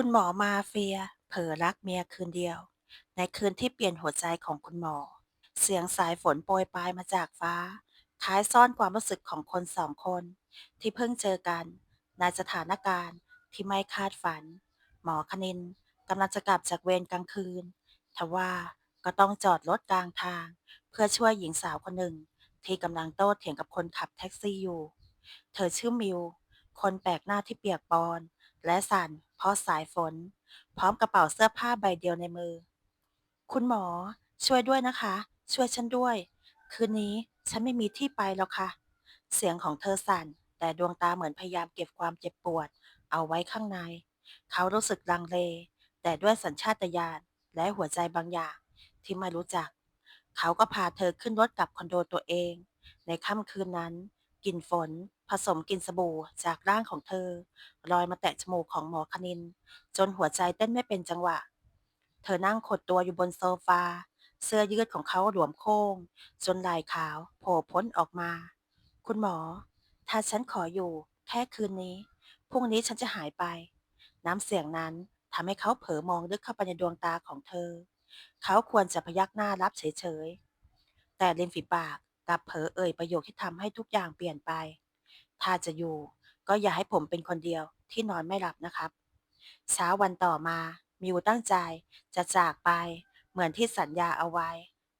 คุณหมอมาเฟีย เผลอรักเมียคืนเดียว ในคืนที่เปลี่ยนหัวใจของคุณหมอ เสียงสายฝนโปรยปลายมาจากฟ้าคล้ายซ่อนความรู้สึกของคนสองคน ที่เพิ่งเจอกัน ในสถานการณ์ที่ไม่คาดฝัน หมอคณินกำลังจะกลับจากเวรกลางคืนทว่าก็ต้องจอดรถกลางทาง เพื่อช่วยหญิงสาวคนหนึ่ง ที่กำลังโต้เถียงกับคนขับแท็กซี่อยู่ เธอชื่อมิว คนแปลกหน้าที่เปียกปอน และสั่นเพราะสายฝน พร้อมกระเป๋าเสื้อผ้าใบเดียวในมือ คุณหมอ ช่วยด้วยนะคะ ช่วยฉันด้วย คืนนี้ฉันไม่มีที่ไปแล้วค่ะ เสียงของเธอสั่น แต่ดวงตาเหมือนพยายามเก็บความเจ็บปวด เอาไว้ข้างใน เขารู้สึกลังเล แต่ด้วยสัญชาตญาณและหัวใจบางอย่าง ที่ไม่รู้จัก เขาก็พาเธอขึ้นรถกลับคอนโดตัวเอง ในค่ำคืนนั้น ลิ่นฝน ผสมกลิ่นสบู่จากร่างของเธอลอยมาแตะจมูกของหมอคณิน จนหัวใจเต้นไม่เป็นจังหวะ เธอนั่งขดตัวอยู่บนโซฟา เสื้อยืดของเขาหลวมโค้ง จนไหล่ขาวโผล่พ้นออกมา คุณหมอ ถ้าฉันขออยู่ แค่คืนนี้พรุ่งนี้ฉันจะหายไป น้ำเสียงนั้นทำให้เขาเผลอมองลึกเข้าไปในดวงตาของเธอ เขาควรจะพยักหน้ารับเฉยๆ แต่ริมฝีปาก กลับเผลอเอ่ยประโยคที่ทำให้ทุกอย่างเปลี่ยนไป ถ้าจะอยู่ ก็อย่าให้ผมเป็นคนเดียวที่นอนไม่หลับนะครับ เช้าวันต่อมามิวตั้งใจจะจากไป เหมือนที่สัญญาเอาไว้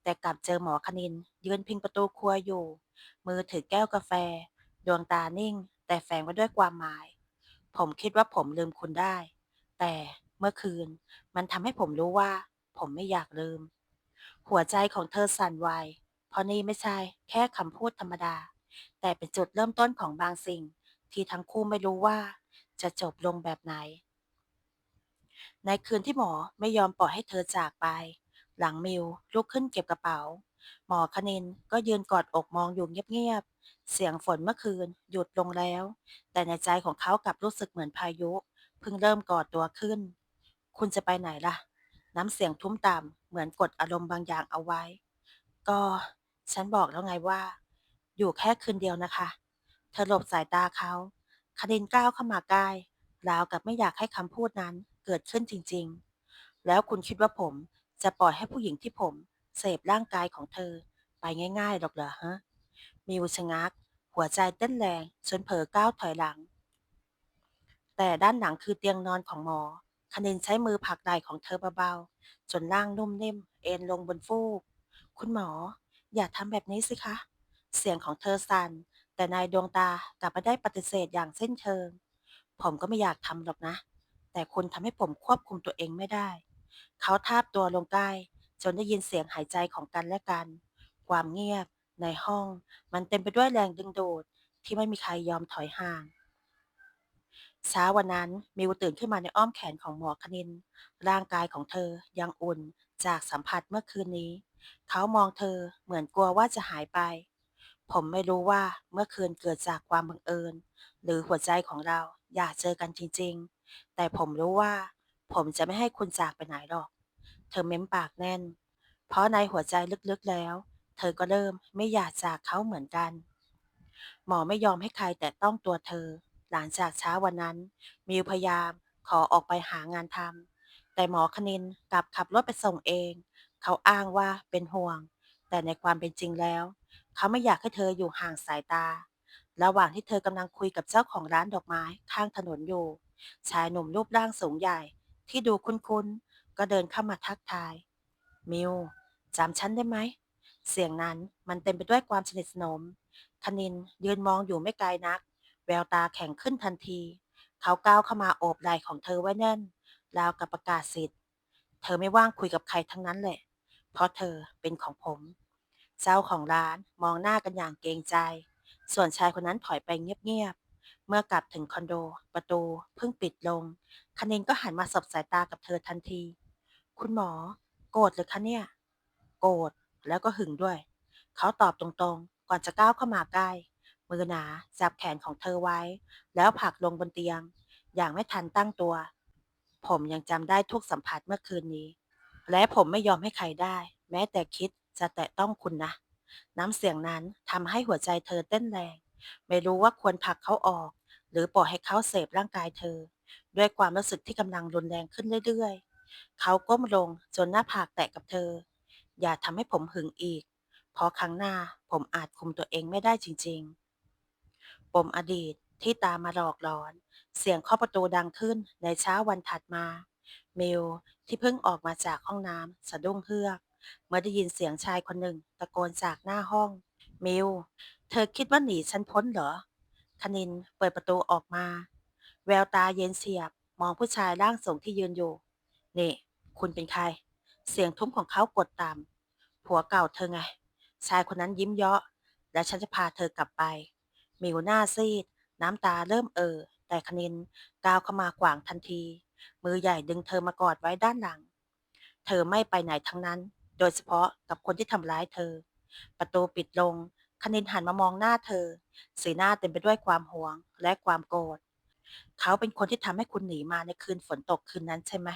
แต่กลับเจอหมอคณิน ยืนพิงประตูครัวอยู่ มือถือแก้วกาแฟ ดวงตานิ่ง แต่แฝงไว้ด้วยความหมาย ผมคิดว่าผมลืมคุณได้ แต่เมื่อคืน มันทำให้ผมรู้ว่า ผมไม่อยากลืม หัวใจของเธอสั่นไหว ราะนี่ไม่ใช่แค่คำพูดธรรมดา แต่เป็นจุดเริ่มต้นของบางสิ่ง ที่ทั้งคู่ไม่รู้ว่า จะจบลงแบบไหน ในคืนที่หมอไม่ยอมปล่อยให้เธอจากไป หลังมิวลุกขึ้นเก็บกระเป๋า หมอคณินก็ยืนกอดอกมองอยู่เงียบๆ เสียงฝนเมื่อคืนหยุดลงแล้ว แต่ในใจของเขากลับรู้สึกเหมือนพายุ เพิ่งเริ่มก่อตัวขึ้น คุณจะไปไหนล่ะ น้ำเสียงทุ้มต่ำเหมือนกดอารมณ์บางอย่างเอาไว้ ก็ ฉันบอกแล้วไงว่า อยู่แค่คืนเดียวนะคะ เธอหลบสายตาเขาคณินก้าวเข้ามาใกล้ราวกับไม่อยากให้คำพูดนั้นเกิดขึ้นจริงๆ แล้วคุณคิดว่าผมจะปล่อยให้ผู้หญิงที่ผมเสพร่างกายของเธอไปง่ายๆหรอกเหรอฮะ มิวชะงัก หัวใจเต้นแรงจนเผลอก้าวถอยหลัง แต่ด้านหลังคือเตียงนอนของหมอคณินใช้มือผลักไหล่ของเธอเบาๆ จนร่างนุ่มนิ่มเอนลงบนฟูก คุณหมอ อย่าทำแบบนี้สิคะ เสียงของเธอสั่น แต่ในดวงตากลับม่ได้ปฏิเสธอย่างเส้นเชิง ผมก็ไม่อยากทำหรอกนะ แต่คุณทำให้ผมควบคุมตัวเองไม่ได้ เขาทาบตัวลงใกล้จนได้ยินเสียงหายใจของกันและกัน ความเงียบ ในห้อง มันเต็มไปด้วยแรงดึงดูดที่ไม่มีใครยอมถอยห่างเช้าวันนั้นมิวตื่นขึ้นมาในอ้อมแขนของหมอคณิน ร่างกายของเธอยังอุ่นจากสัมผัสเมื่อคืนนี้ เขามองเธอเหมือนกลัวว่าจะหายไป ผมไม่รู้ว่าเมื่อคืนเกิดจากความบังเอิญ หรือหัวใจของเราอยากเจอกันจริงๆ แต่ผมรู้ว่า ผมจะไม่ให้คุณจากไปไหนหรอก เธอเม้มปากแน่น เพราะในหัวใจลึกๆแล้ว เธอก็เริ่มไม่อยากจากเขาเหมือนกัน หมอไม่ยอมให้ใครแตะต้องตัวเธอ หลังจากเช้าวันนั้น มิวพยายามขอออกไปหางานทำแต่หมอคณินกลับขับรถไปส่งเอง เขาอ้างว่าเป็นห่วง แต่ในความเป็นจริงแล้ว เขาไม่อยากให้เธออยู่ห่างสายตา ระหว่างที่เธอกำลังคุยกับเจ้าของร้านดอกไม้ข้างถนนอยู่ ชายหนุ่มรูปร่างสูงใหญ่ ที่ดูคุ้นๆ ก็เดินเข้ามาทักทาย มิวจำฉันได้ไหม เสียงนั้นมันเต็มไปด้วยความสนิทสนม คณินยืนมองอยู่ไม่ไกลนัก แววตาแข็งขึ้นทันที เขาก้าวเข้ามาโอบไหล่ของเธอไว้แน่น ราวกับประกาศสิทธิ์ เธอไม่ว่างคุยกับใครทั้งนั้นแหละ เพราะเธอเป็นของผม เจ้าของร้านมองหน้ากันอย่างเกรงใจ ส่วนชายคนนั้นถอยไปเงียบๆ เมื่อกลับถึงคอนโด ประตูเพิ่งปิดลงคณินก็หันมาสบสายตากับเธอทันที คุณหมอ โกรธเลยคะเนี่ย โกรธแล้วก็หึงด้วย เขาตอบตรงๆ ก่อนจะก้าวเข้ามาใกล้ มือหนาจับแขนของเธอไว้ แล้วผลักลงบนเตียง อย่างไม่ทันตั้งตัว ผมยังจำได้ทุกสัมผัสเมื่อคืนนี้ และผมไม่ยอมให้ใครได้ แม้แต่คิดจะแตะต้องคุณนะ น้ำเสียงนั้นทำให้หัวใจเธอเต้นแรง ไม่รู้ว่าควรผลักเขาออก หรือปล่อยให้เขาเสพร่างกายเธอ ด้วยความรู้สึกที่กำลังรุนแรงขึ้นเรื่อยๆ เขาก้มลงจนหน้าผากแตะกับเธอ อย่าทำให้ผมหึงอีก เพราะครั้งหน้าผมอาจคุมตัวเองไม่ได้จริงๆ ปมอดีตที่ตามมาหลอกหลอน เสียงเคาะประตูดังขึ้นในเช้าวันถัดมา มิวที่เพิ่งออกมาจากห้องน้ำสะดุ้งเฮือก เมื่อได้ยินเสียงชายคนหนึ่งตะโกนจากหน้าห้องมิวเธอคิดว่าหนีฉันพ้นเหรอคณินเปิดประตูออกมา แววตาเย็นเฉียบ มองผู้ชายร่างสูงที่ยืนอยู่ นี่ คุณเป็นใคร เสียงทุ้มของเขากดต่ำผัวเก่าเธอไง ชายคนนั้นยิ้มเยาะ และฉันจะพาเธอกลับไป มิวหน้าซีด น้ำตาเริ่มเอ่อแต่คณินก้าวเข้ามากวางทันที มือใหญ่ดึงเธอมากอดไว้ด้านหลัง เธอไม่ไปไหนทั้งนั้น โดยเฉพาะกับคนที่ทำร้ายเธอ ประตูปิดลง คณินหันมามองหน้าเธอ สีหน้าเต็มไปด้วยความหวงและความโกรธ เขาเป็นคนที่ทำให้คุณหนีมาในคืนฝนตกคืนนั้นใช่ไหม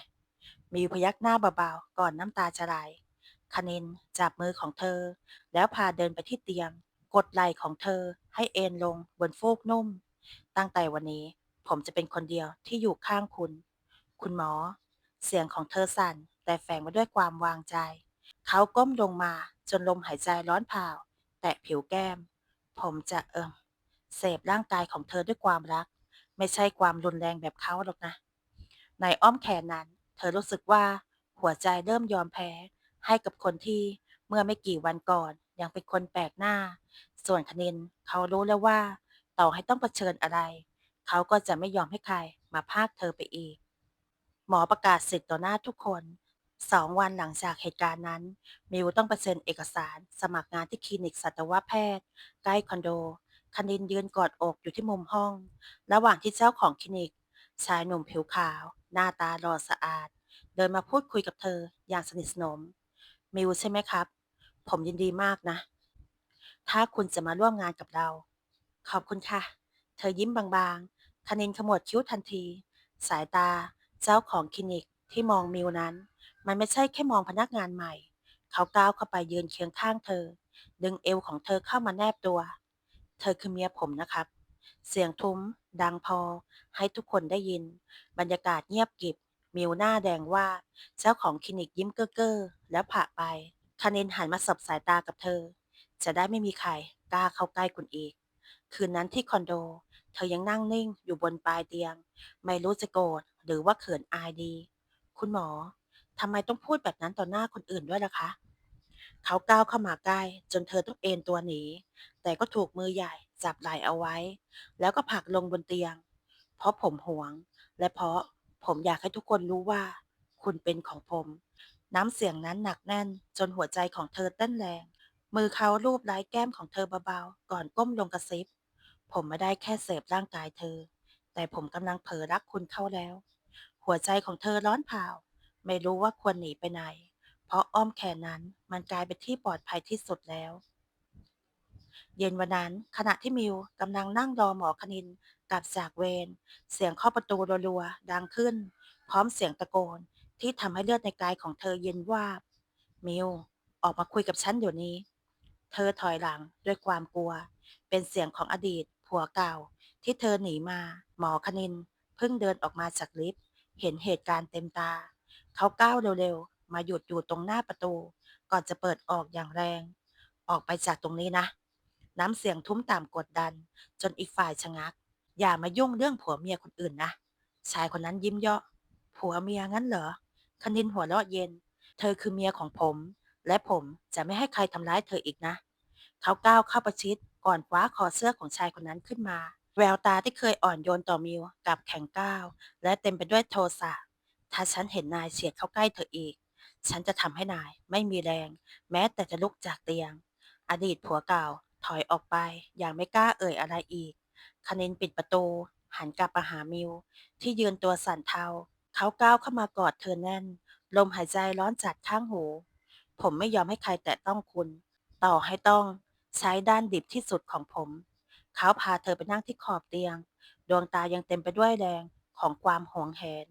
มิวพยักหน้าเบาๆ ก่อนน้ำตาจะไหลคณินจับมือของเธอ แล้วพาเดินไปที่เตียง กดไหล่ของเธอให้เอนลงบนฟูกนุ่ม ตั้งแต่วันนี้ผมจะเป็นคนเดียวที่อยู่ข้างคุณ คุณหมอ เสียงของเธอสั่น แต่แฝงมาด้วยความวางใจ เขาก้มลงมาจนลมหายใจร้อนเผาแตะผิวแก้ม ผมจะเอิมเสพร่างกายของเธอด้วยความรัก ไม่ใช่ความรุนแรงแบบเขาหรอกนะ ในอ้อมแขนนั้น เธอรู้สึกว่า หัวใจเริ่มยอมแพ้ ให้กับคนที่เมื่อไม่กี่วันก่อน ยังเป็นคนแปลกหน้า ส่วนคณินเขารู้แล้วว่า ต่อให้ต้องเผชิญอะไร เขาก็จะไม่ยอมให้ใครมาพากเธอไปอีก หมอประกาศสิทธิ์ต่อหน้าทุกคนสองวันหลังจากเหตุการณ์นั้น มิวต้องไปเซ็นเอกสาร สมัครงานที่คลินิกสัตวแพทย์ ใกล้คอนโด คณินยืนกอดอกอยู่ที่มุมห้อง ระหว่างที่เจ้าของคลินิก ชายหนุ่มผิวขาว หน้าตาหล่อสะอาด เดินมาพูดคุยกับเธออย่างสนิทสนม มิวใช่ไหมครับ ผมยินดีมากนะ ถ้าคุณจะมาร่วมงานกับเรา ขอบคุณค่ะ เธอยิ้มบางๆ คณินขมวดคิ้วทันที สายตา เจ้าของคลินิกที่มองมิวนั้น มันไม่ใช่แค่มองพนักงานใหม่ เขาก้าวเข้าไปยืนเคียงข้างเธอ ดึงเอวของเธอเข้ามาแนบตัว เธอคือเมียผมนะครับ เสียงทุ้ม ดังพอ ให้ทุกคนได้ยิน บรรยากาศเงียบกริบ มิวหน้าแดงว่า เจ้าของคลินิกยิ้มเก้อเก้อแล้วผ่าไปคณินหันมาสบสายตากับเธอ จะได้ไม่มีใครกล้าเข้าใกล้คุณอีก คืนนั้นที่คอนโด เธอยังนั่งนิ่งอยู่บนปลายเตียง ไม่รู้จะโกรธ หรือว่าเขินอายดี คุณหมอทำไมต้องพูดแบบนั้นต่อหน้าคนอื่นด้วยล่ะคะ เขาก้าวเข้ามาใกล้ จนเธอต้องเอนตัวหนี แต่ก็ถูกมือใหญ่จับไหล่เอาไว้ แล้วก็ผลักลงบนเตียง เพราะผมหวง และเพราะผมอยากให้ทุกคนรู้ว่า คุณเป็นของผม น้ำเสียงนั้นหนักแน่น จนหัวใจของเธอเต้นแรง มือเขาลูบไล้แก้มของเธอเบาๆ ก่อนก้มลงกระซิบ ผมไม่ได้แค่เสพร่างกายเธอ แต่ผมกำลังเผลอรักคุณเข้าแล้ว หัวใจของเธอร้อนเผาไม่รู้ว่าควรหนีไปไหน เพราะอ้อมแขนนั้นมันกลายเป็นที่ปลอดภัยที่สุดแล้ว เย็นวันนั้นขณะที่มิวกำลังนั่งรอหมอคณินกลับจากเวรเสียงเคาะประตูรัวๆดังขึ้น พร้อมเสียงตะโกนที่ทำให้เลือดในกายของเธอเย็นวาบ มิวออกมาคุยกับฉันเดี๋ยวนี้ เธอถอยหลังด้วยความกลัว เป็นเสียงของอดีตผัวเก่า ที่เธอหนีมา หมอคณินเพิ่งเดินออกมาจากลิฟต์ เห็นเหตุการณ์เต็มตา เขาก้าวเร็วๆ มาหยุดอยู่ตรงหน้าประตู ก่อนจะเปิดออกอย่างแรง ออกไปจากตรงนี้นะ น้ำเสียงทุ้มต่ำกดดัน จนอีกฝ่ายชะงัก อย่ามายุ่งเรื่องผัวเมียคนอื่นนะ ชายคนนั้นยิ้มเยาะ ผัวเมียงั้นเหรอคณินหัวเราะเย็น เธอคือเมียของผม และผมจะไม่ให้ใครทำร้ายเธออีกนะ เขาก้าวเข้าประชิดก่อนคว้าคอเสื้อของชายคนนั้นขึ้นมา แววตาที่เคยอ่อนโยนต่อมิวกลับแข็งก้าว และเต็มไปด้วยโทสะ ถ้าฉันเห็นนายเฉียดเข้าใกล้เธออีก ฉันจะทำให้นายไม่มีแรง แม้แต่จะลุกจากเตียง อดีตผัวเก่าถอยออกไป อย่างไม่กล้าเอ่ยอะไรอีกคณินปิดประตู หันกลับมาหามิว ที่ยืนตัวสั่นเทา เขาก้าวเข้ามากอดเธอแน่น ลมหายใจร้อนจัดข้างหู ผมไม่ยอมให้ใครแตะต้องคุณ ต่อให้ต้องใช้ด้านดิบที่สุดของผม เขาพาเธอไปนั่งที่ขอบเตียง ดวงตายังเต็มไปด้วยแรงของความหวงแหน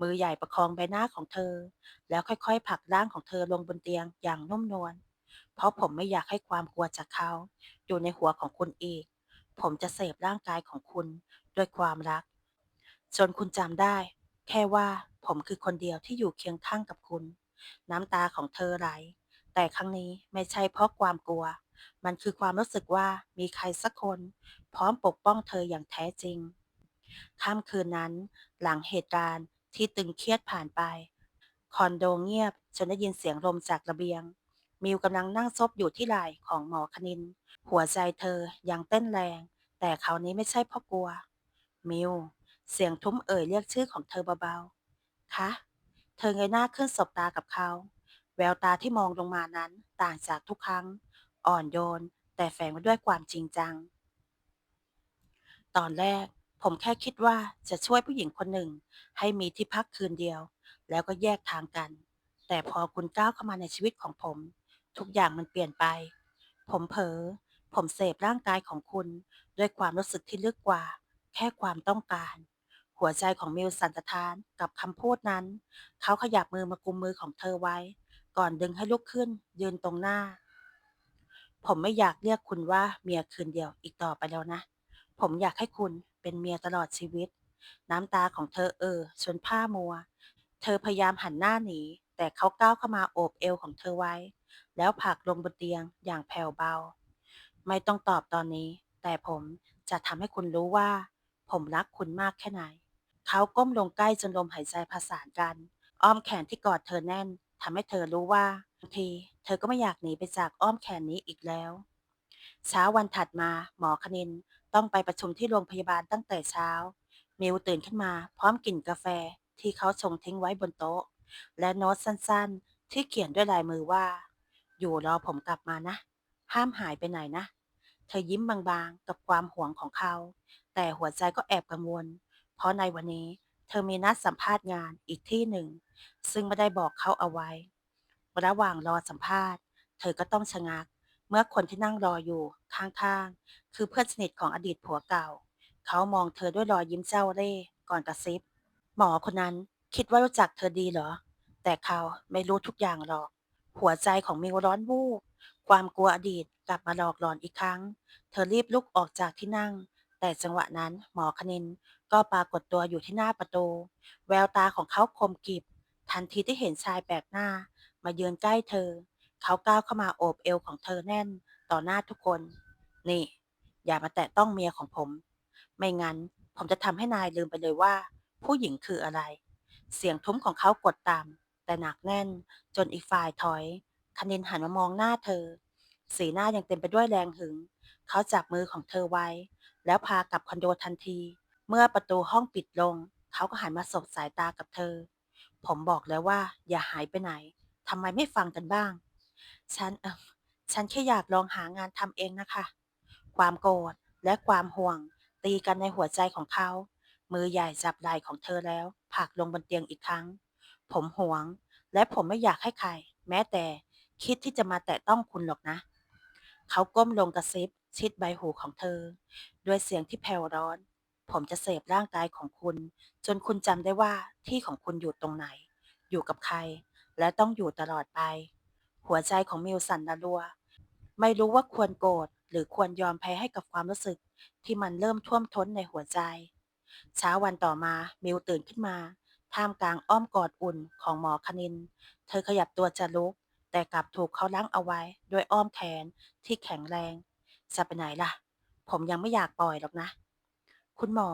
มือใหญ่ประคองใบหน้าของเธอ แล้วค่อยๆผลักร่างของเธอลงบนเตียงอย่างนุ่มนวล เพราะผมไม่อยากให้ความกลัวจากเขา อยู่ในหัวของคุณอีก ผมจะเสพร่างกายของคุณด้วยความรัก จนคุณจำได้ แค่ว่าผมคือคนเดียวที่อยู่เคียงข้างกับคุณ น้ำตาของเธอไหล แต่ครั้งนี้ไม่ใช่เพราะความกลัว มันคือความรู้สึกว่ามีใครสักคน พร้อมปกป้องเธออย่างแท้จริง ค่ำคืนนั้น หลังเหตุการณ์ที่ตึงเครียดผ่านไป คอนโดเงียบจนได้ยินเสียงลมจากระเบียง มิวกำลังนั่งซบอยู่ที่ไหล่ของหมอคณิน หัวใจเธอยังเต้นแรง แต่คราวนี้ไม่ใช่เพราะกลัว มิว เสียงทุ้มเอ่ยเรียกชื่อของเธอเบาๆ คะ เธอเงยหน้าขึ้นสบตากับเขา ววตาที่มองลงมานั้น ต่างจากทุกครั้ง อ่อนโยน แต่แฝงไว้ด้วยความจริงจัง ตอนแรก ผมแค่คิดว่าจะช่วยผู้หญิงคนหนึ่ง ให้มีที่พักคืนเดียว แล้วก็แยกทางกัน แต่พอคุณก้าวเข้ามาในชีวิตของผม ทุกอย่างมันเปลี่ยนไป ผมเผลอผมเสพร่างกายของคุณ ด้วยความรู้สึกที่ลึกกว่า แค่ความต้องการ หัวใจของมิวสันสะทานกับคำพูดนั้น เขาขยับมือมากุมมือของเธอไว้ ก่อนดึงให้ลุกขึ้น ยืนตรงหน้า ผมไม่อยากเรียกคุณว่าเมียคืนเดียวอีกต่อไปแล้วนะ ผมอยากให้คุณเป็นเมียตลอดชีวิต น้ำตาของเธอเอ่อจนผ้ามัว เธอพยายามหันหน้าหนี แต่เขาก้าวเข้ามาโอบเอวของเธอไว้ แล้วผลักลงบนเตียงอย่างแผ่วเบา ไม่ต้องตอบตอนนี้ แต่ผมจะทำให้คุณรู้ว่า ผมรักคุณมากแค่ไหน เขาก้มลงใกล้จนลมหายใจผสานกัน อ้อมแขนที่กอดเธอแน่น ทำให้เธอรู้ว่าบางทีเธอก็ไม่อยากหนีไปจากอ้อมแขนนี้อีกแล้ว เช้าวันถัดมาหมอคณินต้องไปประชุมที่โรงพยาบาลตั้งแต่เช้า มิวตื่นขึ้นมาพร้อมกลิ่นกาแฟที่เขาชงทิ้งไว้บนโต๊ะ และโน้ตสั้นๆ ที่เขียนด้วยลายมือว่า อยู่รอผมกลับมานะ ห้ามหายไปไหนนะ เธอยิ้มบางๆ กับความหวงของเขา แต่หัวใจก็แอบกังวล เพราะในวันนี้ ธอมีนัดสัมภาษณ์งานอีกที่หนึ่ง ซึ่งไม่ได้บอกเขาเอาไว้ ระหว่างรอสัมภาษณ์ เธอก็ต้องชะงัก เมื่อคนที่นั่งรออยู่ข้างๆ คือเพื่อนสนิทของอดีตผัวเก่า เขามองเธอด้วยรอยยิ้มเจ้าเล่ห์ก่อนกระซิบ หมอคนนั้นคิดว่ารู้จักเธอดีเหรอ แต่เขาไม่รู้ทุกอย่างหรอก หัวใจของมิวร้อนวูบความกลัวอดีตกลับมาหลอกหลอนอีกครั้ง เธอรีบลุกออกจากที่นั่ง แต่จังหวะนั้นหมอคณิน ก็ปรากฏตัวอยู่ที่หน้าประตู แววตาของเขาคมกริบ ทันทีที่เห็นชายแปลกหน้า มายืนใกล้เธอ เขาก้าวเข้ามาโอบเอวของเธอแน่นต่อหน้าทุกคน นี่ อย่ามาแตะต้องเมียของผม ไม่งั้นผมจะทำให้นายลืมไปเลยว่า ผู้หญิงคืออะไร เสียงทุ้มของเขากดต่ำแต่หนักแน่นจนอีกฝ่ายถอยคณินหันมามองหน้าเธอ สีหน้ายังเต็มไปด้วยแรงหึง เขาจับมือของเธอไว้ แล้วพากลับคอนโดทันที เมื่อประตูห้องปิดลง เขาก็หันมาสบสายตากับเธอ ผมบอกแล้วว่า อย่าหายไปไหนทำไมไม่ฟังกันบ้าง ฉันเออฉันแค่อยากลองหางานทำเองนะคะ ความโกรธและความห่วง ตีกันในหัวใจของเขา มือใหญ่จับไหล่ของเธอแล้วผลักลงบนเตียงอีกครั้ง ผมห่วง และผมไม่อยากให้ใคร แม้แต่คิดที่จะมาแตะต้องคุณหรอกนะ เขาก้มลงกระซิบชิดใบหูของเธอ ด้วยเสียงที่แผ่วร้อน ผมจะเสพร่างกายของคุณ จนคุณจำได้ว่าที่ของคุณอยู่ตรงไหน อยู่กับใคร และต้องอยู่ตลอดไป หัวใจของมิวสั่นระรัว ไม่รู้ว่าควรโกรธหรือควรยอมแพ้ให้กับความรู้สึก ที่มันเริ่มท่วมท้นในหัวใจ เช้าวันต่อมามิวตื่นขึ้นมา ท่ามกลางอ้อมกอดอุ่นของหมอคณิน เธอขยับตัวจะลุก แต่กลับถูกเขาลังเอาไว้ด้วยอ้อมแขนที่แข็งแรง จะไปไหนล่ะ ผมยังไม่อยากปล่อยหรอกนะ คุณหมอ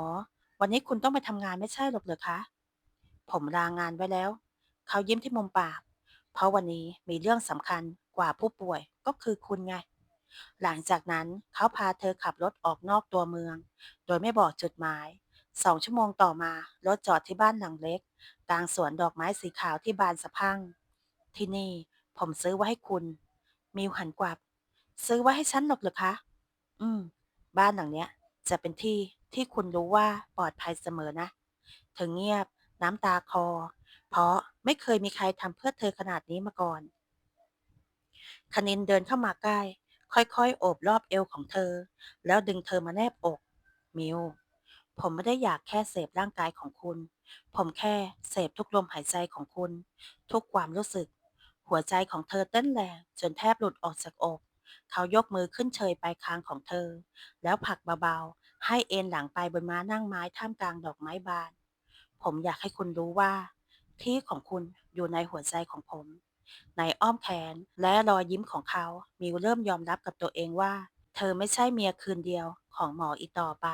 วันนี้คุณต้องไปทำงานไม่ใช่หรอกเหรอคะ ผมลางานไว้แล้ว เขายิ้มที่มุมปาก เพราะวันนี้มีเรื่องสำคัญกว่าผู้ป่วยก็คือคุณไง หลังจากนั้นเขาพาเธอขับรถออกนอกตัวเมือง โดยไม่บอกจุดหมาย สองชั่วโมงต่อมา รถจอดที่บ้านหลังเล็ก กลางสวนดอกไม้สีขาวที่บานสะพรั่ง ที่นี่ผมซื้อไว้ให้คุณ มิวหันกลับ ซื้อไว้ให้ฉันหรอกเหรอคะ อืม บ้านหลังเนี้ย จะเป็นที่ที่คุณรู้ว่าปลอดภัยเสมอนะ เธอเงียบ น้ำตาคอ เพราะไม่เคยมีใครทำเพื่อเธอขนาดนี้มาก่อน คณินเดินเข้ามาใกล้ ค่อยๆ โอบรอบเอวของเธอ แล้วดึงเธอมาแนบอก มิว ผมไม่ได้อยากแค่เสพร่างกายของคุณ ผมแค่เสพทุกลมหายใจของคุณ ทุกความรู้สึก หัวใจของเธอเต้นแรงจนแทบหลุดออกจากอก เขายกมือขึ้นเชยปลายคางของเธอ แล้วผลักเบาๆ ให้เอนหลังไปบนม้านั่งไม้ท่ามกลางดอกไม้บาน ผมอยากให้คุณรู้ว่า ที่ของคุณอยู่ในหัวใจของผม ในอ้อมแขนและรอยยิ้มของเขามิวเริ่มยอมรับกับตัวเองว่า เธอไม่ใช่เมียคืนเดียวของหมออีกต่อไป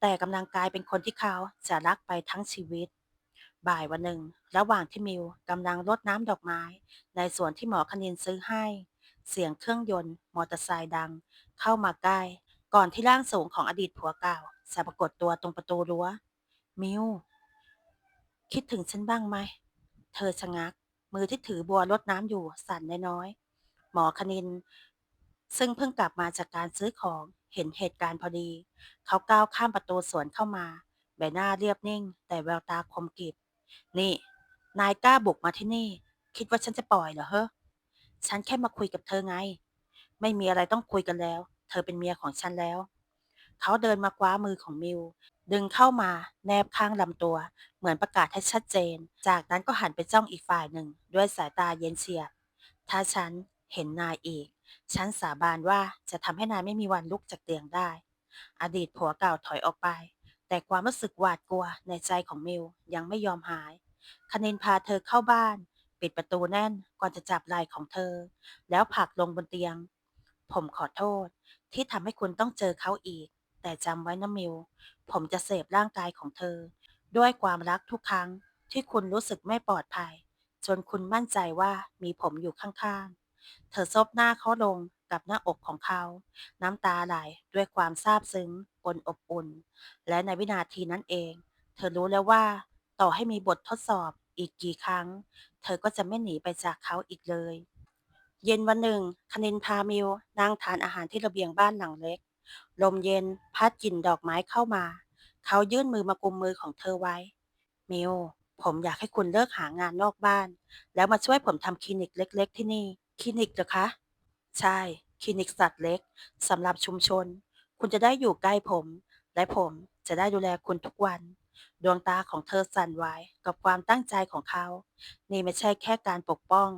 แต่กำลังกลายเป็นคนที่เขาจะรักไปทั้งชีวิตบ่ายวันหนึ่ง ระหว่างที่มิวกำลังรดน้ำดอกไม้ ในสวนที่หมอคณินซื้อให้ เสียงเครื่องยนต์ มอเตอร์ไซค์ดัง เข้ามาใกล้ ก่อนที่ร่างสูงของอดีตผัวเก่าจะปรากฏตัวตรงประตูรั้ว มิว คิดถึงฉันบ้างไหม เธอชะงัก มือที่ถือบัวรดน้ำอยู่สั่นน้อยๆหมอคณิน ซึ่งเพิ่งกลับมาจากการซื้อของเห็นเหตุการณ์พอดี เขาก้าวข้ามประตูสวนเข้ามา ใบหน้าเรียบนิ่ง แต่แววตาคมกริบ นี่ นายกล้าบุกมาที่นี่ คิดว่าฉันจะปล่อยเหรอเฮ้อ ฉันแค่มาคุยกับเธอไง ไม่มีอะไรต้องคุยกันแล้ว เธอเป็นเมียของฉันแล้ว เขาเดินมาคว้ามือของมิว ดึงเข้ามาแนบข้างลำตัว เหมือนประกาศให้ชัดเจน จากนั้นก็หันไปจ้องอีกฝ่ายหนึ่ง ด้วยสายตาเย็นเฉียบ ถ้าฉันเห็นนายอีก ฉันสาบานว่าจะทำให้นายไม่มีวันลุกจากเตียงได้ อดีตผัวเก่าถอยออกไป แต่ความรู้สึกหวาดกลัวในใจของมิวยังไม่ยอมหายคณินพาเธอเข้าบ้าน ปิดประตูแน่นก่อนจะจับไหล่ของเธอ แล้วผลักลงบนเตียง ผมขอโทษ ที่ทำให้คุณต้องเจอเขาอีก แต่จำไว้นะมิว ผมจะเสพร่างกายของเธอ ด้วยความรักทุกครั้งที่คุณรู้สึกไม่ปลอดภัย จนคุณมั่นใจว่ามีผมอยู่ข้างๆ เธอซบหน้าเขาลงกับหน้าอกของเขา น้ำตาไหลด้วยความซาบซึ้งปนอบอุ่น และในวินาทีนั้นเอง เธอรู้แล้วว่า ต่อให้มีบททดสอบอีกกี่ครั้ง เธอก็จะไม่หนีไปจากเขาอีกเลย เย็นวันหนึ่งคณินพามิวนั่งทานอาหารที่ระเบียงบ้านหลังเล็ก ลมเย็นพัดกลิ่นดอกไม้เข้ามา เขายื่นมือมากุมมือของเธอไว้ มิวผมอยากให้คุณเลิกหางานนอกบ้าน แล้วมาช่วยผมทำคลินิกเล็ก ๆ ที่นี่ คลินิกเหรอคะ ใช่ คลินิกสัตว์เล็กสำหรับชุมชน คุณจะได้อยู่ใกล้ผม และผมจะได้ดูแลคุณทุกวัน ดวงตาของเธอสั่นไหวกับความตั้งใจของเขา นี่ไม่ใช่แค่การปกป้อง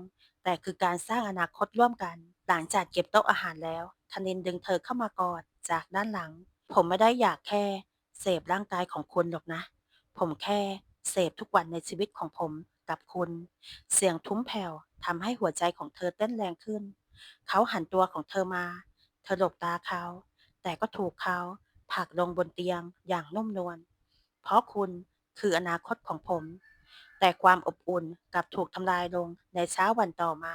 แต่คือการสร้างอนาคตร่วมกัน หลังจากเก็บโต๊ะอาหารแล้วธนินดึงเธอเข้ามากอดจากด้านหลัง ผมไม่ได้อยากแค่ เสพร่างกายของคุณหรอกนะ ผมแค่เสพทุกวันในชีวิตของผมกับคุณ เสียงทุ้มแผ่วทำให้หัวใจของเธอเต้นแรงขึ้น เขาหันตัวของเธอมา เธอหลบตาเขา แต่ก็ถูกเขาผลักลงบนเตียงอย่างนุ่มนวล เพราะคุณคืออนาคตของผม แต่ความอบอุ่นกลับถูกทำลายลงในเช้าวันต่อมา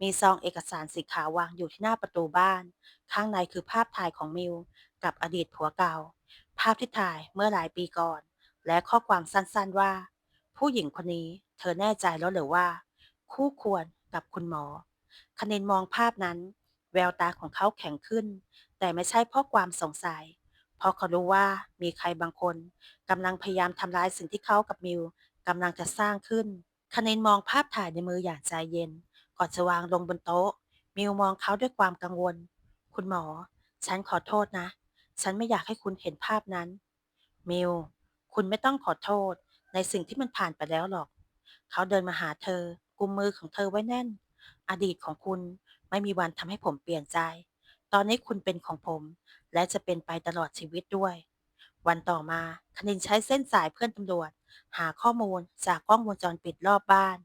มีซองเอกสารสีขาววางอยู่ที่หน้าประตูบ้าน ข้างในคือภาพถ่ายของมิว กับอดีตผัวเก่า ภาพที่ถ่ายเมื่อหลายปีก่อน และข้อความสั้นๆว่า ผู้หญิงคนนี้เธอแน่ใจแล้วหรือว่า คู่ควรกับคุณหมอ คณินมองภาพนั้น แววตาของเขาแข็งขึ้น แต่ไม่ใช่เพราะความสงสัย เพราะเขารู้ว่ามีใครบางคนกำลังพยายามทำลายสิ่งที่เขากับมิวกำลังจะสร้างขึ้นคณินมองภาพถ่ายในมืออย่างใจเย็น ก่อนจะวางลงบนโต๊ะ มิวมองเขาด้วยความกังวล คุณหมอ ฉันขอโทษนะ ฉันไม่อยากให้คุณเห็นภาพนั้น มิว คุณไม่ต้องขอโทษในสิ่งที่มันผ่านไปแล้วหรอก เขาเดินมาหาเธอ กุมมือของเธอไว้แน่น อดีตของคุณไม่มีวันทำให้ผมเปลี่ยนใจ ตอนนี้คุณเป็นของผม และจะเป็นไปตลอดชีวิตด้วย วันต่อมาคณินใช้เส้นสายเพื่อนตำรวจ หาข้อมูลจากกล้องวงจรปิดรอบบ้าน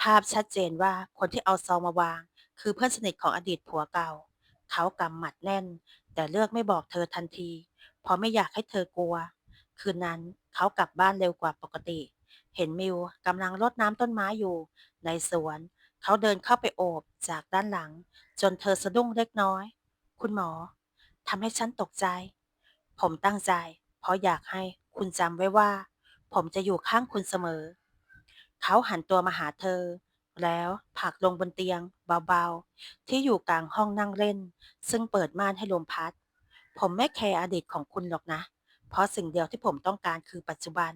ภาพชัดเจนว่าคนที่เอาซองมาวาง คือเพื่อนสนิทของอดีตผัวเก่า เขากำหมัดแน่น แต่เลือกไม่บอกเธอทันที เพราะไม่อยากให้เธอกลัว คืนนั้นเขากลับบ้านเร็วกว่าปกติ เห็นมิวกำลังรดน้ำต้นไม้อยู่ ในสวน เขาเดินเข้าไปโอบจากด้านหลัง จนเธอสะดุ้งเล็กน้อย คุณหมอทำให้ฉันตกใจ ผมตั้งใจ เพราะอยากให้คุณจำไว้ว่า ผมจะอยู่ข้างคุณเสมอ เขาหันตัวมาหาเธอ แล้วผลักลงบนเตียง เบาๆ ที่อยู่กลางห้องนั่งเล่น ซึ่งเปิดม่านให้ลมพัด ผมไม่แคร์อดีตของคุณหรอกนะ เพราะสิ่งเดียวที่ผมต้องการคือปัจจุบัน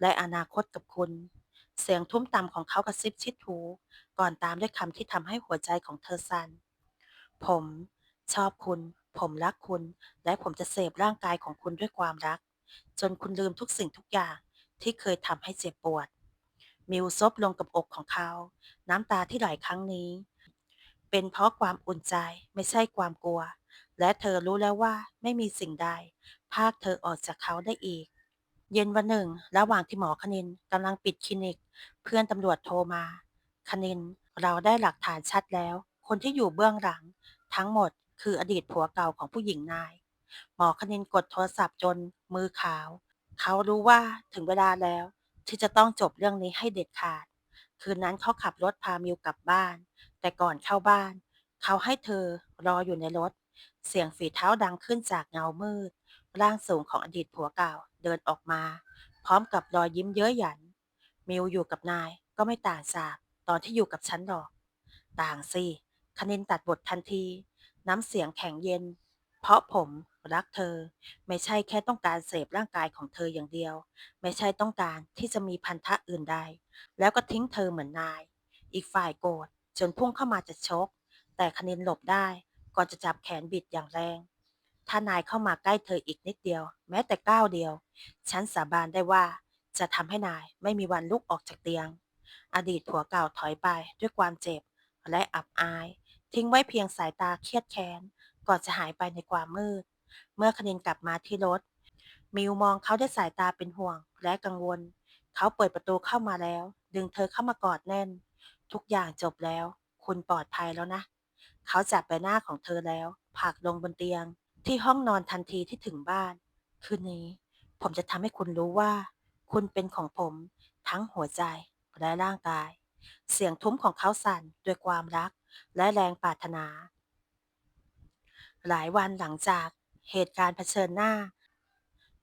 และอนาคตกับคุณ เสียงทุ้มต่ำของเขากระซิบชิดหูก่อนตามด้วยคำที่ทำให้หัวใจของเธอสั่นผม ชอบคุณ ผมรักคุณ และผมจะเสพร่างกายของคุณด้วยความรัก จนคุณลืมทุกสิ่งทุกอย่างที่เคยทำให้เจ็บปวด มิวซบลงกับอกของเขา น้ำตาที่ไหลครั้งนี้ เป็นเพราะความอุ่นใจไม่ใช่ความกลัว และเธอรู้แล้วว่าไม่มีสิ่งใดพากเธอออกจากเขาได้อีก เย็นวันหนึ่ง ระหว่างที่หมอคณินกำลังปิดคลินิก เพื่อนตำรวจโทรมา คณิน เราได้หลักฐานชัดแล้ว คนที่อยู่เบื้องหลัง ทั้งหมด คืออดีตผัวเก่าของผู้หญิงนาย หมอคณินกดโทรศัพท์จนมือขาว เขารู้ว่าถึงเวลาแล้ว ที่จะต้องจบเรื่องนี้ให้เด็ดขาด คืนนั้นเขาขับรถพามิวกลับบ้าน แต่ก่อนเข้าบ้าน เขาให้เธอรออยู่ในรถ เสียงฝีเท้าดังขึ้นจากเงามืด ร่างสูงของอดีตผัวเก่าเดินออกมา พร้อมกับรอยยิ้มเย้ยหยัน มิวอยู่กับนายก็ไม่ต่างจากตอนที่อยู่กับฉันหรอก ต่างสิคณินตัดบททันที น้ำเสียงแข็งเย็น เพราะผมรักเธอ ไม่ใช่แค่ต้องการเสพร่างกายของเธออย่างเดียว ไม่ใช่ต้องการที่จะมีพันธะอื่นใด แล้วก็ทิ้งเธอเหมือนนาย อีกฝ่ายโกรธจนพุ่งเข้ามาจะชก แต่คณินหลบได้ ก่อนจะจับแขนบิดอย่างแรง ถ้านายเข้ามาใกล้เธออีกนิดเดียว แม้แต่ก้าวเดียว ฉันสาบานได้ว่าจะทำให้นายไม่มีวันลุกออกจากเตียง อดีตผัวเก่าถอยไปด้วยความเจ็บและอับอาย ทิ้งไว้เพียงสายตาเครียดแค้น ก่อนจะหายไปในความมืด เมื่อคณินกลับมาที่รถ มิวมองเขาด้วยสายตาเป็นห่วงและกังวล เขาเปิดประตูเข้ามาแล้ว ดึงเธอเข้ามากอดแน่น ทุกอย่างจบแล้ว คุณปลอดภัยแล้วนะ เขาจับใบหน้าของเธอแล้วผลักลงบนเตียง ที่ห้องนอนทันทีที่ถึงบ้าน คืนนี้ ผมจะทำให้คุณรู้ว่า คุณเป็นของผมทั้งหัวใจและร่างกาย เสียงทุ้มของเขาสั่นด้วยความรัก และแรงปรารถนา หลายวันหลังจากเหตุการณ์เผชิญหน้า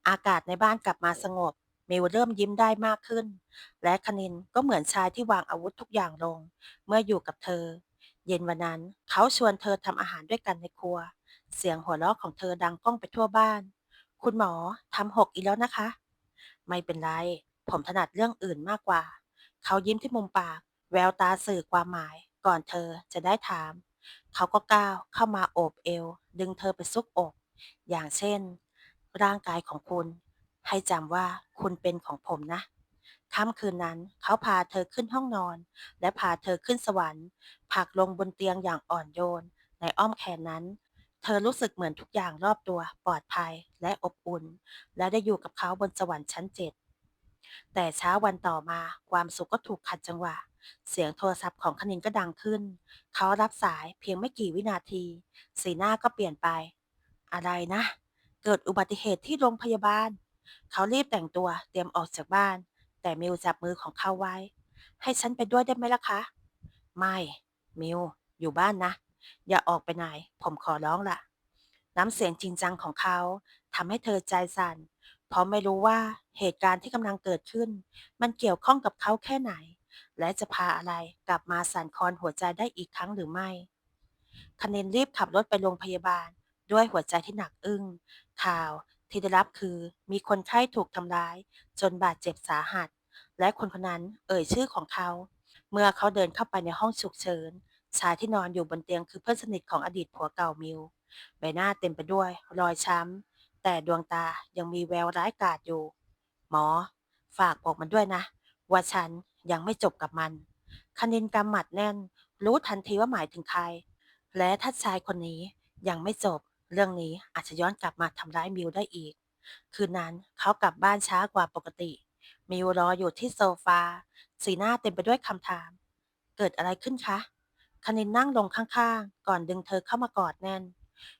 อากาศในบ้านกลับมาสงบ มิวเริ่มยิ้มได้มากขึ้น และคณินก็เหมือนชายที่วางอาวุธทุกอย่างลง เมื่ออยู่กับเธอ เย็นวันนั้นเขาชวนเธอทำอาหารด้วยกันในครัว เสียงหัวเราะของเธอดังก้องไปทั่วบ้าน คุณหมอทำหกอีกแล้วนะคะ ไม่เป็นไร ผมถนัดเรื่องอื่นมากกว่า เขายิ้มที่มุมปาก แววตาสื่อความหมาย ก่อนเธอจะได้ถาม เขาก็ก้าวเข้ามาโอบเอว ดึงเธอไปซุกอก อย่างเช่น ร่างกายของคุณ ให้จำว่าคุณเป็นของผมนะค่ำคืนนั้นเขาพาเธอขึ้นห้องนอน และพาเธอขึ้นสวรรค์ผักลงบนเตียงอย่างอ่อนโยน ในอ้อมแขนนั้น เธอรู้สึกเหมือนทุกอย่างรอบตัวปลอดภัยและอบอุ่น และได้อยู่กับเขาบนสวรรค์ชั้นเจ็ดแต่เช้าวันต่อมาความสุขก็ถูกขัดจังหวะ เสียงโทรศัพท์ของคณินก็ดังขึ้น เขารับสายเพียงไม่กี่วินาที สีหน้าก็เปลี่ยนไป อะไรนะ เกิดอุบัติเหตุที่โรงพยาบาล เขารีบแต่งตัวเตรียมออกจากบ้าน แต่มิวจับมือของเขาไว้ ให้ฉันไปด้วยได้ไหมล่ะคะ ไม่ มิว อยู่บ้านนะ อย่าออกไปไหน ผมขอร้องล่ะน้ำเสียงจริงจังของเขาทำให้เธอใจสั่น เพราะไม่รู้ว่าเหตุการณ์ที่กำลังเกิดขึ้น มันเกี่ยวข้องกับเขาแค่ไหน และจะพาอะไรกลับมาสั่นคลอนหัวใจได้อีกครั้งหรือไม่คณินรีบขับรถไปโรงพยาบาล ด้วยหัวใจที่หนักอึ้ง ข่าวที่ได้รับคือมีคนไข้ถูกทำร้าย จนบาดเจ็บสาหัส และคนคนนั้นเอ่ยชื่อของเขา เมื่อเขาเดินเข้าไปในห้องฉุกเฉิน ชายที่นอนอยู่บนเตียงคือเพื่อนสนิทของอดีตผัวเก่ามิว ใบหน้าเต็มไปด้วย รอยช้ำ แต่ดวงตายังมีแววร้ายกาจอยู่ หมอ ฝากบอกมันด้วยนะ ว่าฉันยังไม่จบกับมันคณินกำหมัดแน่น รู้ทันทีว่าหมายถึงใคร และถ้าชายคนนี้ยังไม่จบ เรื่องนี้อาจจะย้อนกลับมาทำร้ายมิวได้อีก คืนนั้นเขากลับบ้านช้ากว่าปกติ มิวรออยู่ที่โซฟา สีหน้าเต็มไปด้วยคำถาม เกิดอะไรขึ้นคะคณินนั่งลงข้างๆ ก่อนดึงเธอเข้ามากอดแน่น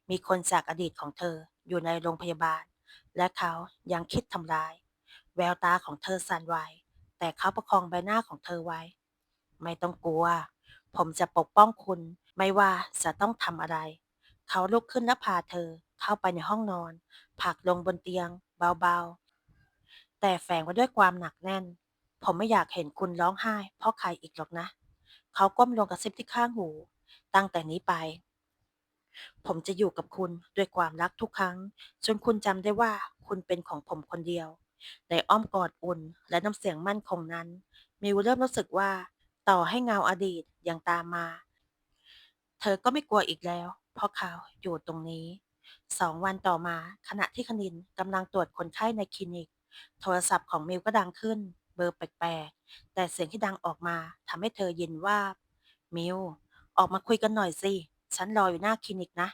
มีคนจากอดีตของเธออยู่ในโรงพยาบาล และเขายังคิดทำร้าย แววตาของเธอสั่นไหว แต่เขาประคองใบหน้าของเธอไว้ ไม่ต้องกลัว ผมจะปกป้องคุณ ไม่ว่าจะต้องทำอะไร เขาลุกขึ้นและพาเธอเข้าไปในห้องนอนผลักลงบนเตียง เบาๆ แต่แฝงไว้ด้วยความหนักแน่น ผมไม่อยากเห็นคุณร้องไห้ เพราะใครอีกหรอกนะ เขาก้มลงกระซิบที่ข้างหู ตั้งแต่นี้ไป ผมจะอยู่กับคุณด้วยความรักทุกครั้ง จนคุณจำได้ว่าคุณเป็นของผมคนเดียว ในอ้อมกอดอุ่นและน้ำเสียงมั่นคงนั้น มิวเริ่มรู้สึกว่า ต่อให้เงาอดีตยังตามมา เธอก็ไม่กลัวอีกแล้ว เพราะเขาอยู่ตรงนี้ สองวันต่อมาขณะที่คณินกำลังตรวจคนไข้ในคลินิก โทรศัพท์ของมิวก็ดังขึ้น เบอร์แปลกๆ แต่เสียงที่ดังออกมาทำให้เธอเย็นว่าบมิวออกมาคุยกันหน่อยสิ ฉันรออยู่หน้าคลินิกนะ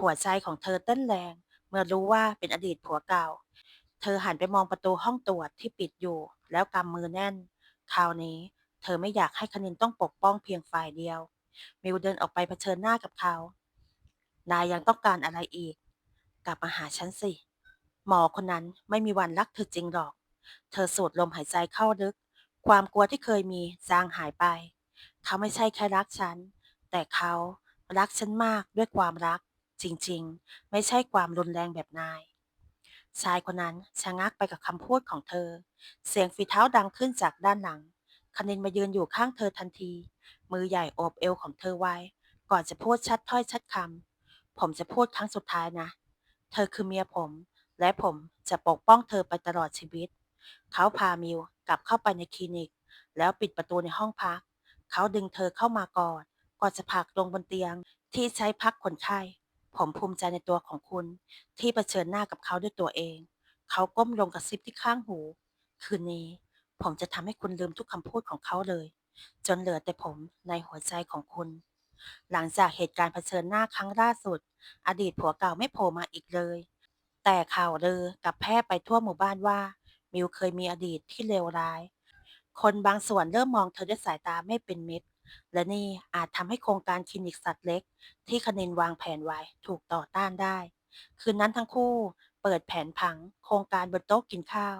หัวใจของเธอเต้นแรง เมื่อรู้ว่าเป็นอดีตผัวเก่า เธเธอหันไปมองประตูห้องตรวจที่ปิดอยู่ แล้วกำมือแน่น คราวนี้ เธอไม่อยากให้คณินต้องปกป้องเพียงฝ่ายเดียว มิวเดินออกไปเผชิญหน้ากับเขา นายยังต้องการอะไรอีก กลับมาหาฉันสิ หมอคนนั้นไม่มีวันรักเธอจริงหรอก เธอสูดลมหายใจเข้าลึก ความกลัวที่เคยมีจางหายไป เขาไม่ใช่แค่รักฉัน แต่เขารักฉันมากด้วยความรัก จริง ๆ ไม่ใช่ความรุนแรงแบบนาย ชายคนนั้นชะงักไปกับคำพูดของเธอ เสียงฝีเท้าดังขึ้นจากด้านหลัง คณินมายืนอยู่ข้างเธอทันที มือใหญ่โอบเอวของเธอไว้ ก่อนจะพูดชัดถ้อยชัดคำ ผมจะพูดครั้งสุดท้ายนะ เธอคือเมียผม และผมจะปกป้องเธอไปตลอดชีวิต เขาพามิวกลับเข้าไปในคลินิก แล้วปิดประตูในห้องพัก เขาดึงเธอเข้ามากอด ก่อนจะผลักลงบนเตียงที่ใช้พักคนไข้ ผมภูมิใจในตัวของคุณ ที่เผชิญหน้ากับเขาด้วยตัวเอง เขาก้มลงกระซิบที่ข้างหู คืนนี้ ผมจะทำให้คุณลืมทุกคำพูดของเขาเลย จนเหลือแต่ผมในหัวใจของคุณ หลังจากเหตุการณ์เผชิญหน้าครั้งล่าสุด อดีตผัวเก่าไม่โผล่มาอีกเลย แต่ข่าวเลือกลับแพร่ไปทั่วหมู่บ้านว่า มิวเคยมีอดีตที่เลวร้าย คนบางส่วนเริ่มมองเธอด้วยสายตาไม่เป็นมิตร และนี่อาจทำให้โครงการคลินิกสัตว์เล็ก ที่คณินวางแผนไว้ถูกต่อต้านได้ คืนนั้นทั้งคู่เปิดแผนผัง โครงการบนโต๊ะกินข้าว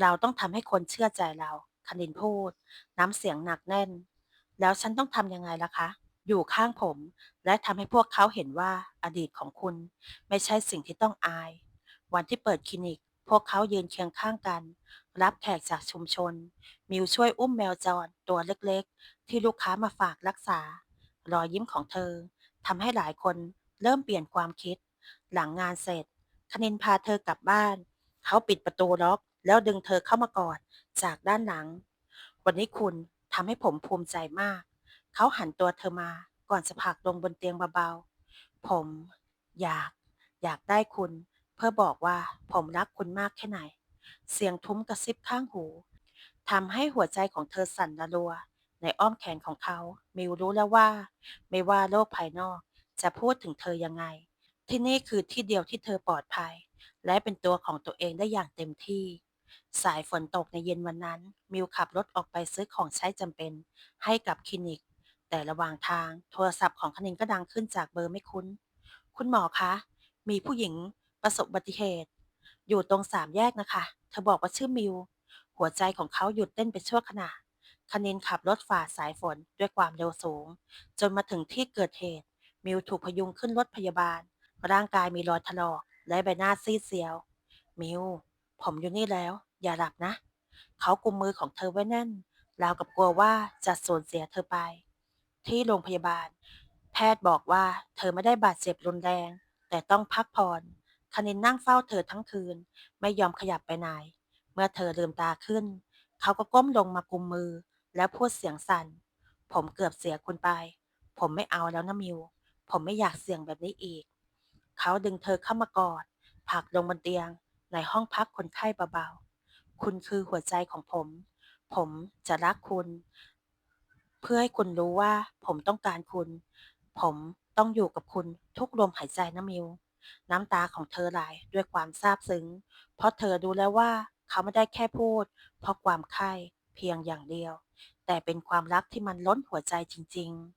เราต้องทำให้คนเชื่อใจเราคณินพูด น้ำเสียงหนักแน่น แล้วฉันต้องทำยังไงล่ะคะ อยู่ข้างผม และทำให้พวกเขาเห็นว่าอดีตของคุณ ไม่ใช่สิ่งที่ต้องอาย วันที่เปิดคลินิก พวกเขายืนเคียงข้างกัน รับแขกจากชุมชน มิวช่วยอุ้มแมวจรตัวเล็ก ที่ลูกค้ามาฝากรักษา รอยยิ้มของเธอทำให้หลายคนเริ่มเปลี่ยนความคิด หลังงานเสร็จ คณินพาเธอกลับบ้าน เขาปิดประตูล็อก แล้วดึงเธอเข้ามากอดจากด้านหลัง วันนี้คุณทำให้ผมภูมิใจมาก เขาหันตัวเธอมาก่อนจะผลักลงบนเตียงเบาๆ ผม อยาก อยากได้คุณ เพื่อบอกว่าผมรักคุณมากแค่ไหน เสียงทุ้มกระซิบข้างหูทำให้หัวใจของเธอสั่นระรัว ในอ้อมแขนของเขา มิวรู้แล้วว่า ไม่ว่าโลกภายนอกจะพูดถึงเธอยังไง ที่นี่คือที่เดียวที่เธอปลอดภัย และเป็นตัวของตัวเองได้อย่างเต็มที่ สายฝนตกในเย็นวันนั้น มิวขับรถออกไปซื้อของใช้จำเป็น ให้กับคลินิก แต่ระหว่างทางโทรศัพท์ของคณินก็ดังขึ้นจากเบอร์ไม่คุ้น คุณหมอคะ มีผู้หญิงประสบอุบัติเหตุ อยู่ตรงสามแยกนะคะ เธอบอกว่าชื่อมิว หัวใจของเขาหยุดเต้นไปชั่วขณะ คณินขับรถฝ่าสายฝนด้วยความเร็วสูง จนมาถึงที่เกิดเหตุ มิวถูกพยุงขึ้นรถพยาบาล ร่างกายมีรอยถลอกและใบหน้าซีดเซียว มิว ผมอยู่นี่แล้ว อย่าหลับนะ เขากุมมือของเธอไว้แน่น ราวกับกลัวว่าจะสูญเสียเธอไป ที่โรงพยาบาล แพทย์บอกว่าเธอไม่ได้บาดเจ็บรุนแรง แต่ต้องพักผ่อนคณินนั่งเฝ้าเธอทั้งคืน ไม่ยอมขยับไปไหน เมื่อเธอลืมตาขึ้น เขาก็ก้มลงมากุมมือ แล้วพูดเสียงสั่น ผมเกือบเสียคุณไป ผมไม่เอาแล้วนะมิว ผมไม่อยากเสี่ยงแบบนี้อีก เขาดึงเธอเข้ามากอดผลักลงบนเตียงในห้องพักคนไข้เบาๆ คุณคือหัวใจของผม ผมจะรักคุณ เพื่อให้คุณรู้ว่าผมต้องการคุณ ผมต้องอยู่กับคุณทุกลมหายใจนะมิว น้ำตาของเธอไหลด้วยความซาบซึ้ง เพราะเธอรู้แล้วว่าเขาไม่ได้แค่พูด เพราะความใคร่ เพียงอย่างเดียว แต่เป็นความรักที่มันล้นหัวใจจริง ๆ